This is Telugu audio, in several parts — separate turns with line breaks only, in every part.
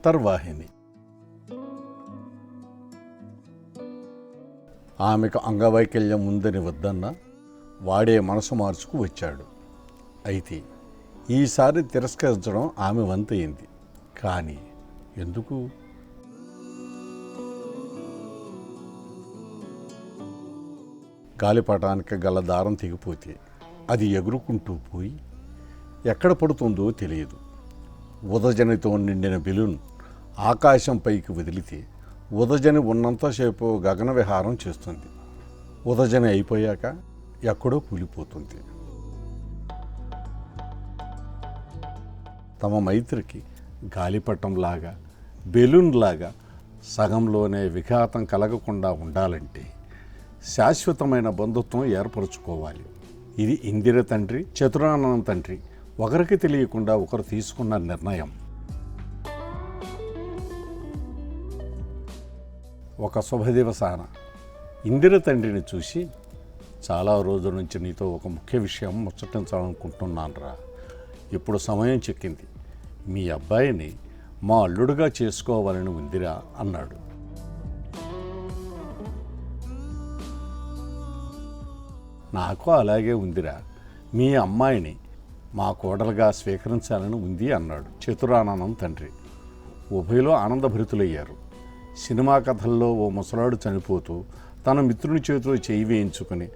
అంతర్వాహిని. ఆమెకు అంగవైకల్యం ఉందని వద్దన్న వాడే మనసు మార్చుకు వచ్చాడు. అయితే ఈసారి తిరస్కరించడం ఆమె వంతయింది. కానీ ఎందుకు? గాలిపటానికి గల దారం తెగిపోతే అది ఎగురుకుంటూ పోయి ఎక్కడ పడుతుందో తెలియదు. ఉదజనితో నిండిన బెలూన్ ఆకాశంపైకి వదిలితే ఉదజని ఉన్నంతసేపు గగన విహారం చేస్తుంది. ఉదజని అయిపోయాక ఎక్కడో కూలిపోతుంది. తమ మైత్రికి గాలిపటంలాగా బెలూన్లాగా సగంలోనే విఘాతం కలగకుండా ఉండాలంటే శాశ్వతమైన బంధుత్వం ఏర్పరచుకోవాలి. ఇది ఇందిర తండ్రి చతురానంద తండ్రి ఒకరికి తెలియకుండా ఒకరు తీసుకున్న నిర్ణయం. ఒక శుభదివసాన. ఇందిర తండ్రిని చూసి చాలా రోజుల నుంచి నీతో ఒక ముఖ్య విషయం ముచ్చటించాలనుకుంటున్నాను రా. ఇప్పుడు సమయం చెక్కింది. మీ అబ్బాయిని మా అల్లుడుగా చేసుకోవాలని ఉందిరా అన్నాడు. నాకు అలాగే ఉందిరా. మీ అమ్మాయిని మా కోడలుగా స్వీకరించాలని ఉంది అన్నాడు చతురానందం తండ్రి. ఉభయలో ఆనందభరితులయ్యారు. సినిమా కథల్లో ఓ ముసలాడు చనిపోతూ తన మిత్రుని చేతిలో చేయి వేయించుకుని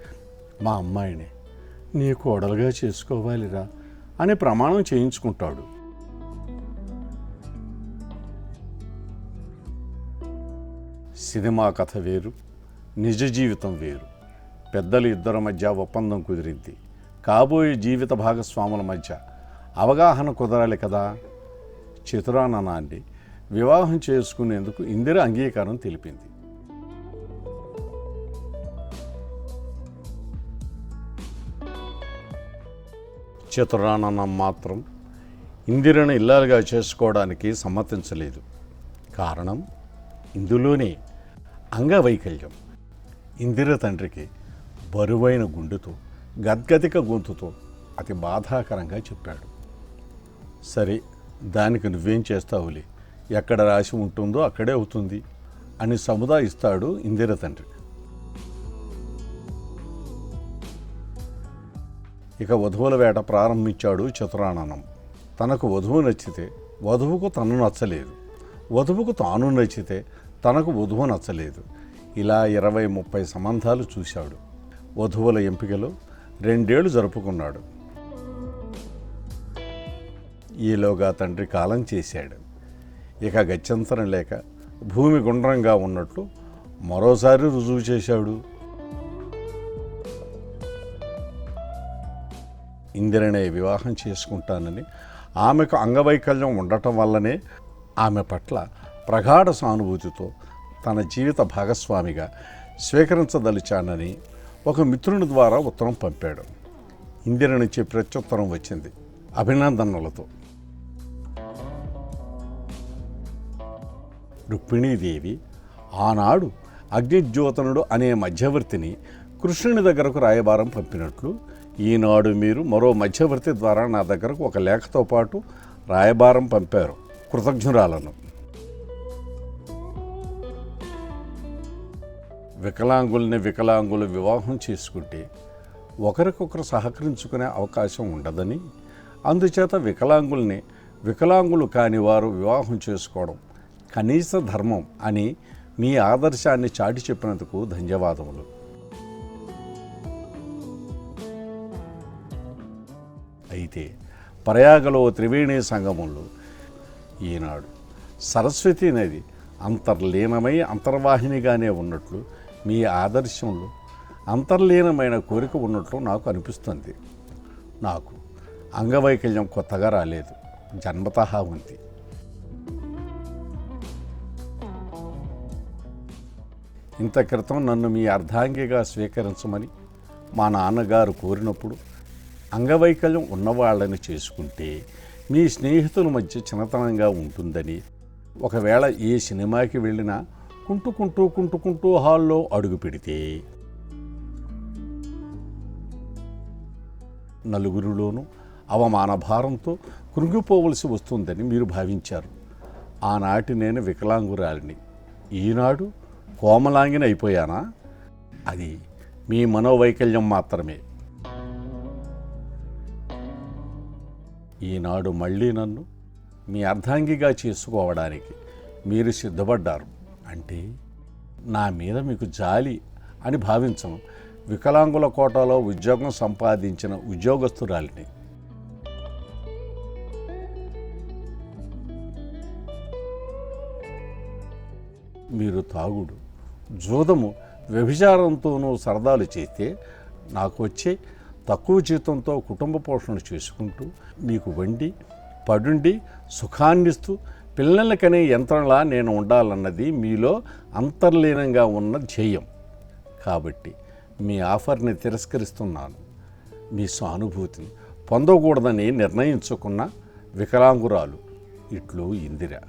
మా అమ్మాయిని నీ కోడలుగా చేసుకోవాలిరా అని ప్రమాణం చేయించుకుంటాడు. సినిమా కథ వేరు నిజ జీవితం వేరు. పెద్దలు ఇద్దరి మధ్య ఒప్పందం కుదిరింది. కాబోయే జీవిత భాగస్వాముల మధ్య అవగాహన కుదరాలి కదా? చతురాననాన్ని వివాహం చేసుకునేందుకు ఇందిర అంగీకారం తెలిపింది. చతురాననం మాత్రం ఇందిరను ఇల్లాలుగా చేసుకోవడానికి సమ్మతించలేదు. కారణం ఇందులోనే అంగవైకల్యం. ఇందిర తండ్రికి బరువైన గుండెతో గద్గదిక గొంతుతో అతి బాధాకరంగా చెప్పాడు. సరే దానికి నువ్వేం చేస్తావులే? ఎక్కడ రాసి ఉంటుందో అక్కడే అవుతుంది అని సముదాయిస్తాడు ఇందిర తండ్రి. ఇక వధువుల వేట ప్రారంభించాడు చతురాననం. తనకు వధువు నచ్చితే వధువుకు తను నచ్చలేదు. వధువుకు తాను నచ్చితే తనకు వధువు నచ్చలేదు. ఇలా ఇరవై ముప్పై సంబంధాలు చూశాడు. వధువుల ఎంపికలో రెండేళ్ళు జరుపుకున్నాడు. ఈలోగా తండ్రి కాలం చేశాడు. ఇక గత్యంతరం లేక భూమి గుండ్రంగా ఉన్నట్లు మరోసారి రుజువు చేశాడు. ఇందిరనే వివాహం చేసుకుంటానని ఆమెకు అంగవైకల్యం ఉండటం వల్లనే ఆమె పట్ల ప్రగాఢ సానుభూతితో తన జీవిత భాగస్వామిగా స్వీకరించదలిచానని ఒక మిత్రుని ద్వారా ఉత్తరం పంపాడు. ఇందిర నుంచి ప్రత్యుత్తరం వచ్చింది. అభినందనలతో. రుక్మిణీదేవి ఆనాడు అగ్నిజ్యోతనుడు అనే మధ్యవర్తిని కృష్ణుని దగ్గరకు రాయబారం పంపినట్లు ఈనాడు మీరు మరో మధ్యవర్తి ద్వారా నా దగ్గరకు ఒక లేఖతో పాటు రాయబారం పంపారు. కృతజ్ఞురాలను. వికలాంగుల్ని వికలాంగులు వివాహం చేసుకుంటే ఒకరికొకరు సహకరించుకునే అవకాశం ఉండదని అందుచేత వికలాంగుల్ని వికలాంగులు కాని వారు వివాహం చేసుకోవడం కనీస ధర్మం అని మీ ఆదర్శాన్ని చాటి చెప్పినందుకు ధన్యవాదములు. అయితే ప్రయాగలో త్రివేణి సంగమంలో ఈనాడు. సరస్వతి నది అంతర్లీనమై అంతర్వాహినిగానే ఉన్నట్లు మీ ఆదర్శంలో అంతర్లీనమైన కోరిక ఉన్నట్లు నాకు అనిపిస్తుంది. నాకు అంగవైకల్యం కొత్తగా రాలేదు. జన్మతహా ఉంది. ఇంత క్రితం నన్ను మీ అర్ధాంగిగా స్వీకరించమని మా నాన్నగారు కోరినప్పుడు అంగవైకల్యం ఉన్నవాళ్ళని చేసుకుంటే మీ స్నేహితుల మధ్య చిన్నతనంగా ఉంటుందని ఒకవేళ ఏ సినిమాకి వెళ్ళినా కుంటుకుంటూ కుంటుకుంటూ హాల్లో అడుగు పెడితే నలుగురిలోనూ అవమాన భారంతో కృంగిపోవలసి వస్తుందని మీరు భావించారు. ఆనాటి నేను వికలాంగురాలిని. ఈనాడు కోమలాంగిని అయిపోయానా? అది మీ మనోవైకల్యం మాత్రమే. ఈనాడు మళ్ళీ నన్ను మీ అర్ధాంగిగా చేసుకోవడానికి మీరు సిద్ధపడ్డారు. అంటే నా మీద మీకు జాలి అని భావించను వికలాంగుల కోటాలో ఉద్యోగం సంపాదించిన ఉద్యోగస్తురాలిని. మీరు తాగుడు. జూదము వ్యభిచారంతోనూ సరదాలు చేస్తే నాకు వచ్చే తక్కువ జీతంతో కుటుంబ పోషణ చేసుకుంటూ మీకు వండి పడుండి సుఖాన్నిస్తూ పిల్లలకనే యంత్రంలా నేను ఉండాలన్నది మీలో అంతర్లీనంగా ఉన్న ధ్యేయం. కాబట్టి మీ ఆఫర్ని తిరస్కరిస్తున్నాను. మీ సానుభూతిని పొందకూడదని నిర్ణయించుకున్న వికలాంగురాలు ఇట్లు ఇందిరా.